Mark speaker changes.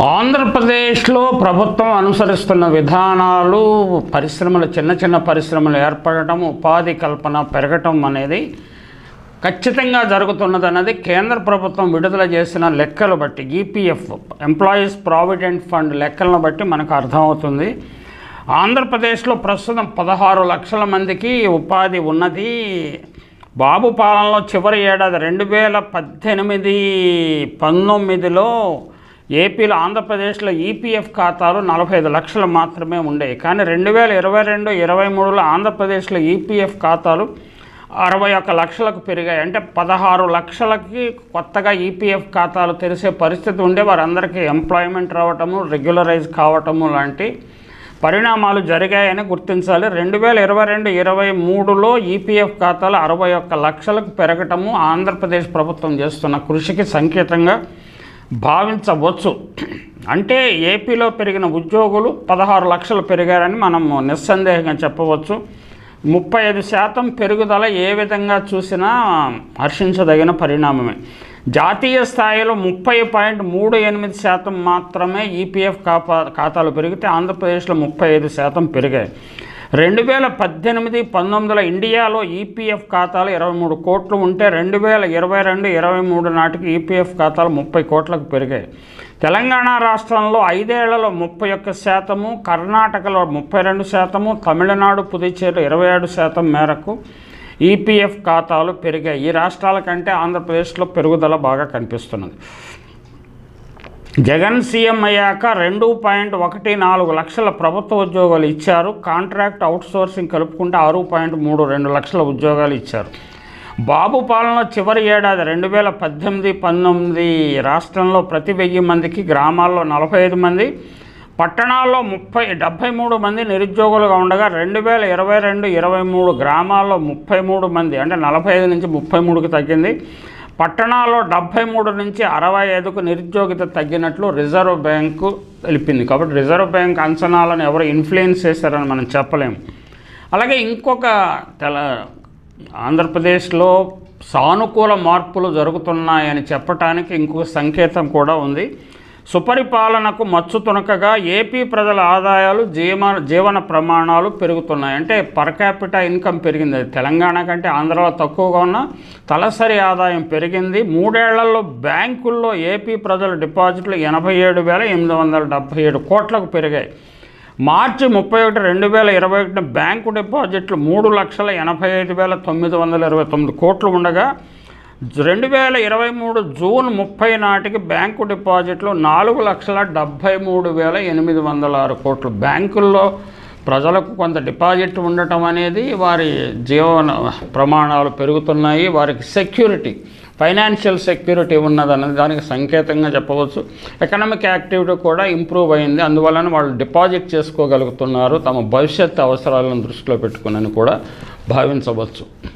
Speaker 1: ఆంధ్రప్రదేశ్లో ప్రభుత్వం అనుసరిస్తున్న విధానాలు పరిశ్రమలు చిన్న చిన్న పరిశ్రమలు ఏర్పడటం ఉపాధి కల్పన పెరగటం అనేది ఖచ్చితంగా జరుగుతున్నదన్నది కేంద్ర ప్రభుత్వం విడుదల చేసిన లెక్కలు బట్టి ఈపీఎఫ్ ఎంప్లాయీస్ ప్రావిడెంట్ ఫండ్ లెక్కలను బట్టి మనకు అర్థమవుతుంది. ఆంధ్రప్రదేశ్లో ప్రస్తుతం పదహారు లక్షల మందికి ఉపాధి ఉన్నది. బాబు పాలనలో చివరి ఏడాది రెండు వేల పద్దెనిమిది పంతొమ్మిదిలో ఏపీలో ఆంధ్రప్రదేశ్లో ఈపీఎఫ్ ఖాతాలు నలభై ఐదు లక్షలు మాత్రమే ఉండేవి. కానీ రెండు వేల ఇరవై రెండు ఇరవై మూడులో ఆంధ్రప్రదేశ్లో ఈపీఎఫ్ ఖాతాలు అరవై ఒక్క లక్షలకు పెరిగాయి. అంటే పదహారు లక్షలకి కొత్తగా ఈపీఎఫ్ ఖాతాలు తెరిసే పరిస్థితి ఉండే వారందరికీ ఎంప్లాయ్మెంట్ రావటము రెగ్యులరైజ్ కావటము లాంటి పరిణామాలు జరిగాయని గుర్తించాలి. రెండు వేల ఇరవై రెండు ఇరవై మూడులో ఈపీఎఫ్ ఖాతాలు అరవై ఒక్క లక్షలకు పెరగటము ఆంధ్రప్రదేశ్ ప్రభుత్వం చేస్తున్న కృషికి సంకేతంగా భావించవచ్చు. అంటే ఏపీలో పెరిగిన ఉద్యోగులు పదహారు లక్షలు పెరిగారని మనం నిస్సందేహంగా చెప్పవచ్చు. ముప్పై ఐదు శాతం పెరుగుదల ఏ విధంగా చూసినా హర్షించదగిన పరిణామమే. జాతీయ స్థాయిలో ముప్పై పాయింట్ మూడు ఎనిమిది శాతం మాత్రమే ఈపీఎఫ్ ఖాతా ఖాతాలు పెరిగితే ఆంధ్రప్రదేశ్లో ముప్పై ఐదు శాతం పెరిగాయి. రెండు వేల పద్దెనిమిది పంతొమ్మిదిల ఇండియాలో ఈపీఎఫ్ ఖాతాలు ఇరవై మూడు కోట్లు ఉంటే రెండు వేల ఇరవై రెండు ఇరవై మూడు నాటికి ఈపీఎఫ్ ఖాతాలు ముప్పై కోట్లకు పెరిగాయి. తెలంగాణ రాష్ట్రంలో ఐదేళ్ళలో ముప్పై ఒక్క శాతము కర్ణాటకలో ముప్పై రెండు శాతము తమిళనాడు పుదుచ్చేరి ఇరవై ఏడు శాతం మేరకు ఈపీఎఫ్ ఖాతాలు పెరిగాయి. ఈ రాష్ట్రాల కంటే ఆంధ్రప్రదేశ్లో పెరుగుదల బాగా కనిపిస్తున్నది. జగన్ సీఎం అయ్యాక రెండు పాయింట్ ఒకటి నాలుగు లక్షల ప్రభుత్వ ఉద్యోగాలు ఇచ్చారు. కాంట్రాక్ట్ అవుట్సోర్సింగ్ కలుపుకుంటే ఆరు పాయింట్ మూడు రెండు లక్షల ఉద్యోగాలు ఇచ్చారు. బాబు పాలన చివరి ఏడాది రెండు వేల పద్దెనిమిది పంతొమ్మిది రాష్ట్రంలో ప్రతి వెయ్యి మందికి గ్రామాల్లో నలభై ఐదు మంది పట్టణాల్లో ముప్పై డెబ్భై మూడు మంది నిరుద్యోగులుగా ఉండగా రెండు వేల ఇరవై రెండు ఇరవై మూడు గ్రామాల్లో ముప్పై మూడు మంది అంటే నలభై ఐదు నుంచి ముప్పై మూడుకి తగ్గింది. పట్టణాల్లో డెబ్భై మూడు నుంచి అరవై ఐదుకు నిరుద్యోగిత తగ్గినట్లు రిజర్వ్ బ్యాంకు తెలిపింది. కాబట్టి రిజర్వ్ బ్యాంక్ అంచనాలను ఎవరు ఇన్ఫ్లుయెన్స్ చేశారని మనం చెప్పలేము. అలాగే ఇంకొక తెల ఆంధ్రప్రదేశ్లో సానుకూల మార్పులు జరుగుతున్నాయని చెప్పటానికి ఇంకొక సంకేతం కూడా ఉంది. సుపరిపాలనకు మచ్చు తునకగా ఏపీ ప్రజల ఆదాయాలు జీవ జీవన ప్రమాణాలు పెరుగుతున్నాయి. అంటే పర్ క్యాపిటా ఇన్కమ్ పెరిగింది. అది తెలంగాణ కంటే ఆంధ్రలో తక్కువగా ఉన్న తలసరి ఆదాయం పెరిగింది. మూడేళ్ళలో బ్యాంకుల్లో ఏపీ ప్రజల డిపాజిట్లు ఎనభై ఏడు వేల ఎనిమిది వందల డెబ్భై ఏడు కోట్లకు పెరిగాయి. మార్చి ముప్పై ఒకటి రెండు వేల ఇరవై ఒకటిన బ్యాంకు డిపాజిట్లు మూడు లక్షల ఎనభై ఐదు వేల తొమ్మిది వందల ఇరవై తొమ్మిది కోట్లు ఉండగా రెండు వేల ఇరవై మూడు జూన్ ముప్పై నాటికి బ్యాంకు డిపాజిట్లు నాలుగు లక్షల డెబ్భై మూడు వేల ఎనిమిది వందల ఆరు కోట్లు. బ్యాంకుల్లో ప్రజలకు కొంత డిపాజిట్ ఉండటం అనేది వారి జీవన ప్రమాణాలు పెరుగుతున్నాయి. వారికి సెక్యూరిటీ ఫైనాన్షియల్ సెక్యూరిటీ ఉన్నదన్నది దానికి సంకేతంగా చెప్పవచ్చు. ఎకనామిక్ యాక్టివిటీ కూడా ఇంప్రూవ్ అయింది. అందువలన వాళ్ళు డిపాజిట్ చేసుకోగలుగుతున్నారు. తమ భవిష్యత్ అవసరాలను దృష్టిలో పెట్టుకుని కూడా భావించవచ్చు.